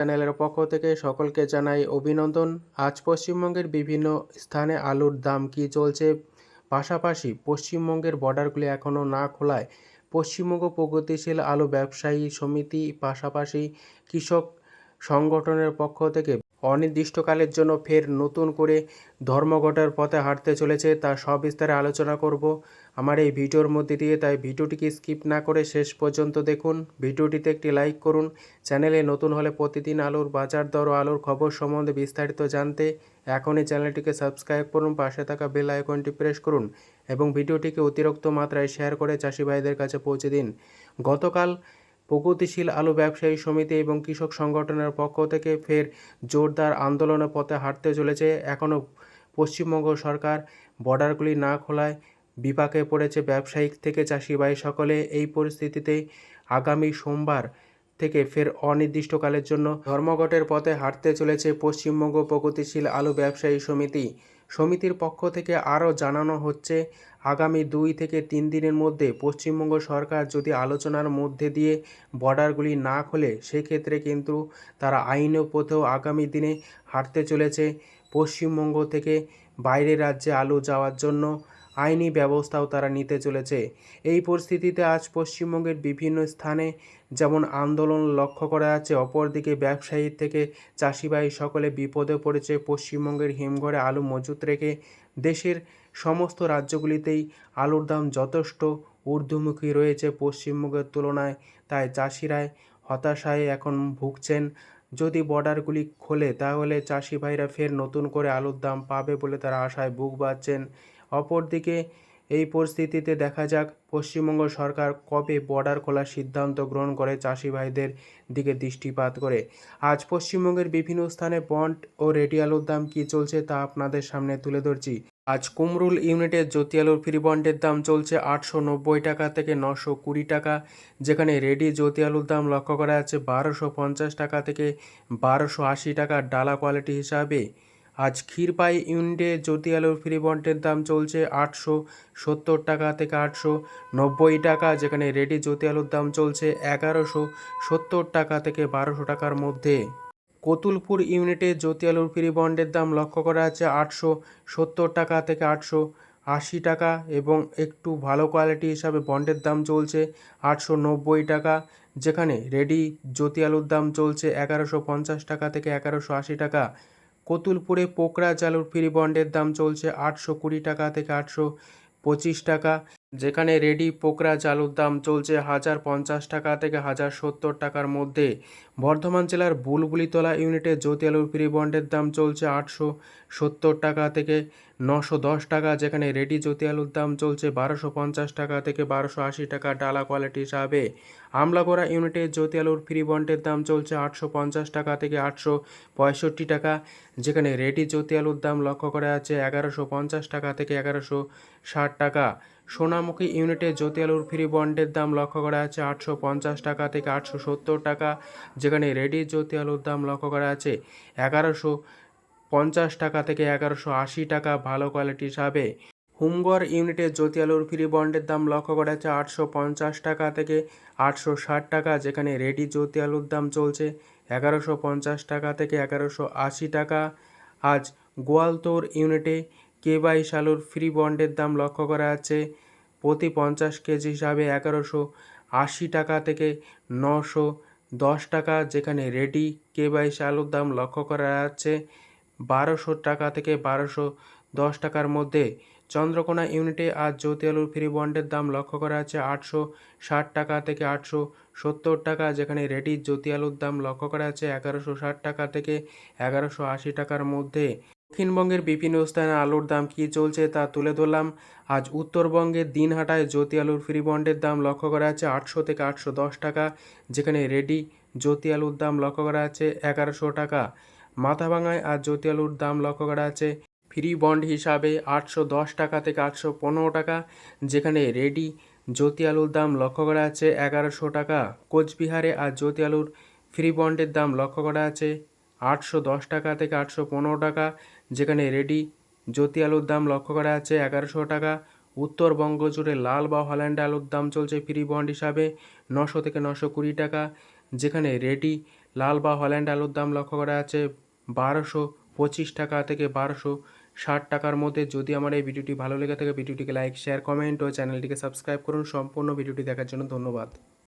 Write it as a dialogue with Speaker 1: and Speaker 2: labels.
Speaker 1: চ্যানেলের পক্ষ থেকে সকলকে জানাই অভিনন্দন। আজ পশ্চিমবঙ্গের বিভিন্ন স্থানে আলুর দাম কি চলছে? পাশাপাশি পশ্চিমবঙ্গের বর্ডারগুলি এখনও না খোলায় পশ্চিমবঙ্গ প্রগতিশীল আলু ব্যবসায়ী সমিতি, পাশাপাশি কৃষক সংগঠনের পক্ষ থেকে অনির্দিষ্টকালের জন্য ফের নতুন করে ধর্মঘটের পথে হাঁটতে চলেছে, তা সবিস্তারে আলোচনা করব আমার এই ভিডিওর মধ্যে দিয়ে। তাই ভিডিওটিকে স্কিপ না করে শেষ পর্যন্ত দেখুন। ভিডিওটিতে একটি লাইক করুন। চ্যানেলে নতুন হলে প্রতিদিন আলুর বাজার দর ও আলুর খবর সম্বন্ধে বিস্তারিত জানতে এখনই চ্যানেলটিকে সাবস্ক্রাইব করুন, পাশে থাকা বেল আইকনটি প্রেস করুন এবং ভিডিওটিকে অতিরিক্ত মাত্রায় শেয়ার করে চাষি ভাইদের কাছে পৌঁছে দিন। গতকাল প্রগতিশীল আলু ব্যবসায়ী সমিতি এবং কৃষক সংগঠনের পক্ষ থেকে ফের জোরদার আন্দোলনের পথে হাঁটতে চলেছে। এখনও পশ্চিমবঙ্গ সরকার বর্ডারগুলি না খোলায় বিপাকে পড়েছে ব্যবসায়িক থেকে চাষি ভাই সকলে। এই পরিস্থিতিতে আগামী সোমবার থেকে ফের অনির্দিষ্টকালের জন্য ধর্মঘটের পথে হাঁটতে চলেছে পশ্চিমবঙ্গ প্রগতিশীল আলু ব্যবসায়ী সমিতি। সমিতির পক্ষ থেকে আরও জানানো হচ্ছে, আগামী দুই থেকে তিন দিনের মধ্যে পশ্চিমবঙ্গ সরকার যদি আলোচনার মধ্যে দিয়ে বর্ডারগুলি না খোলে, সেক্ষেত্রে কিন্তু তারা আইনের পথেও আগামী দিনে হাঁটতে চলেছে। পশ্চিমবঙ্গ থেকে বাইরের রাজ্যে আলু যাওয়ার জন্য আইনি ব্যবস্থাও তারা নিতে চলেছে। এই পরিস্থিতিতে আজ পশ্চিমবঙ্গের বিভিন্ন স্থানে যেমন আন্দোলন লক্ষ্য করা যাচ্ছে, অপরদিকে ব্যবসায়ী থেকে চাষিবাই সকলে বিপদে পড়েছে। পশ্চিমবঙ্গের হিমঘরে আলু মজুত রেখে দেশের সমস্ত রাজ্যগুলিতেই আলুর দাম যথেষ্ট ঊর্ধ্বমুখী রয়েছে। পশ্চিমবঙ্গের তুলনায় তাই চাষিরাই হতাশায় এখন ভুগছেন। যদি বর্ডারগুলি খোলে, তাহলে চাষি ভাইরা ফের নতুন করে আলুর দাম পাবে বলে তারা আশায় বুক বাঁধছেন। অপরদিকে এই পরিস্থিতিতে দেখা যাক পশ্চিমবঙ্গ সরকার কবে বর্ডার খোলার সিদ্ধান্ত গ্রহণ করে চাষি ভাইদের দিকে দৃষ্টিপাত করে। আজ পশ্চিমবঙ্গের বিভিন্ন স্থানে বন্ড ও রেডি আলুর দাম কী চলছে তা আপনাদের সামনে তুলে ধরছি। আজ কুমরুল ইউনিটের জ্যোতি আলুর ফ্রি বন্ডের দাম চলছে আটশো নব্বই টাকা থেকে নশো কুড়ি টাকা, যেখানে রেডি জ্যোতি আলুর দাম লক্ষ্য করা যাচ্ছে বারোশো পঞ্চাশ টাকা থেকে বারোশো আশি টাকা। ডালা কোয়ালিটি হিসাবে আজ ক্ষীরপাই ইউনিটে জ্যোতি আলুর ফ্রি বন্ডের দাম চলছে আটশো সত্তর টাকা থেকে আটশো নব্বই টাকা, যেখানে রেডি জ্যোতি আলুর দাম চলছে এগারোশো সত্তর টাকা থেকে বারোশো টাকার মধ্যে। কতুলপুর ইউনিটে জ্যোতি আলুর ফ্রি বন্ডের দাম লক্ষ্য করা আছে আটশো সত্তর টাকা থেকে আটশো আশি টাকা এবং একটু ভালো কোয়ালিটি হিসাবে বন্ডের দাম চলছে আটশো নব্বই টাকা, যেখানে রেডি জ্যোতি আলুর দাম চলছে এগারোশো পঞ্চাশ টাকা থেকে এগারোশো আশি টাকা। কতুলপুরে পোকরা চালুর ফ্রি বন্ডের দাম চলছে আটশো কুড়ি টাকা থেকে আটশো পঁচিশ টাকা। যেখানে রেডি পোকরা চালুর দাম চলছে হাজার পঞ্চাশ টাকা থেকে হাজার সত্তর টাকার মধ্যে। বর্ধমান জেলার বুলবুলিতলা ইউনিটে জ্যোতি আলুর ফ্রি বন্ডের দাম চলছে আটশো সত্তর টাকা থেকে নশো দশ টাকা, যেখানে রেডি জ্যোতি আলুর দাম চলছে বারোশো পঞ্চাশ টাকা থেকে বারোশো আশি টাকা ডালা কোয়ালিটি হিসাবে। আমলাগোড়া ইউনিটে জ্যোতি আলুর ফ্রি বন্ডের দাম চলছে আটশো পঞ্চাশ টাকা থেকে আটশো পঁয়ষট্টি টাকা, যেখানে রেডি জ্যোতি আলুর দাম লক্ষ্য করা আছে এগারোশো পঞ্চাশ টাকা থেকে এগারোশো ষাট টাকা। সোনামুখী ইউনিটে জ্যোতি আলুর ফ্রি বন্ডের দাম লক্ষ্য করা আছে আটশো পঞ্চাশ টাকা থেকে আটশো সত্তর টাকা, যেখানে রেডি জ্যোতি আলুর দাম লক্ষ্য করা আছে এগারোশো পঞ্চাশ টাকা থেকে এগারোশো আশি টাকা ভালো কোয়ালিটি হিসাবে। হুমগড় ইউনিটে জ্যোতি আলুর ফ্রি বন্ডের দাম লক্ষ্য করা আছে আটশো পঞ্চাশ টাকা থেকে আটশো ষাট টাকা, যেখানে রেডি জ্যোতি আলুর দাম চলছে এগারোশো পঞ্চাশ টাকা থেকে এগারোশো আশি টাকা। আজ গোয়ালতোর ইউনিটে কে বাইশ আলুর ফ্রি বন্ডের দাম লক্ষ্য করা আছে প্রতি পঞ্চাশ কেজি হিসাবে এগারোশো আশি টাকা থেকে নশো দশ টাকা, যেখানে রেডি কে বাইশ আলুর দাম লক্ষ্য করা যাচ্ছে। বারোশো টাকা থেকে বারোশো দশ টাকার মধ্যে চন্দ্রকোনা ইউনিটে আজ জ্যোতি আলুর ফ্রি বন্ডের দাম লক্ষ্য করা আছে আটশো ষাট টাকা থেকে আটশো সত্তর টাকা, যেখানে রেডি জ্যোতি আলুর দাম লক্ষ্য করা আছে এগারোশো ষাট টাকা থেকে এগারোশো আশি টাকার মধ্যে। দক্ষিণবঙ্গের বিভিন্ন স্থানে আলুর দাম কী চলছে তা তুলে ধরলাম। আজ উত্তরবঙ্গের দিনহাটায় জ্যোতি আলুর ফ্রি বন্ডের দাম লক্ষ্য করা আছে আটশো থেকে আটশো দশ টাকা, যেখানে রেডি জ্যোতি আলুর দাম লক্ষ্য করা আছে এগারোশো টাকা। মাথাভাঙায় আজ জ্যোতি আলুর দাম লক্ষ্য করা আছে ফ্রি বন্ড হিসাবে আটশো দশ টাকা থেকে আটশো পনেরো টাকা, যেখানে রেডি জ্যোতি আলুর দাম লক্ষ্য করা আছে এগারোশো টাকা। কোচবিহারে আজ জ্যোতি আলুর ফ্রি বন্ডের দাম লক্ষ্য করা আছে আটশো দশ টাকা থেকে আটশো পনেরো টাকা, যেখানে রেডি, জ্যোতি আলুর দাম লক্ষ্য করা যাচ্ছে এগারোশো টাকা। উত্তরবঙ্গ জুড়ে লাল বা হল্যান্ড আলুর দাম চলছে ফ্রি বন্ড হিসাবে নশো থেকে নশো কুড়ি টাকা, যেখানে রেডি, লাল বা হল্যান্ড আলুর দাম লক্ষ্য করা যাচ্ছে বারোশো পঁচিশ টাকা থেকে বারোশো ষাট টাকার মধ্যে। যদি আমার এই ভিডিওটি ভালো লেগে থাকে, ভিডিওটিকে লাইক, শেয়ার, কমেন্ট ও চ্যানেলটিকে সাবস্ক্রাইব করুন। সম্পূর্ণ ভিডিওটি দেখার জন্য ধন্যবাদ।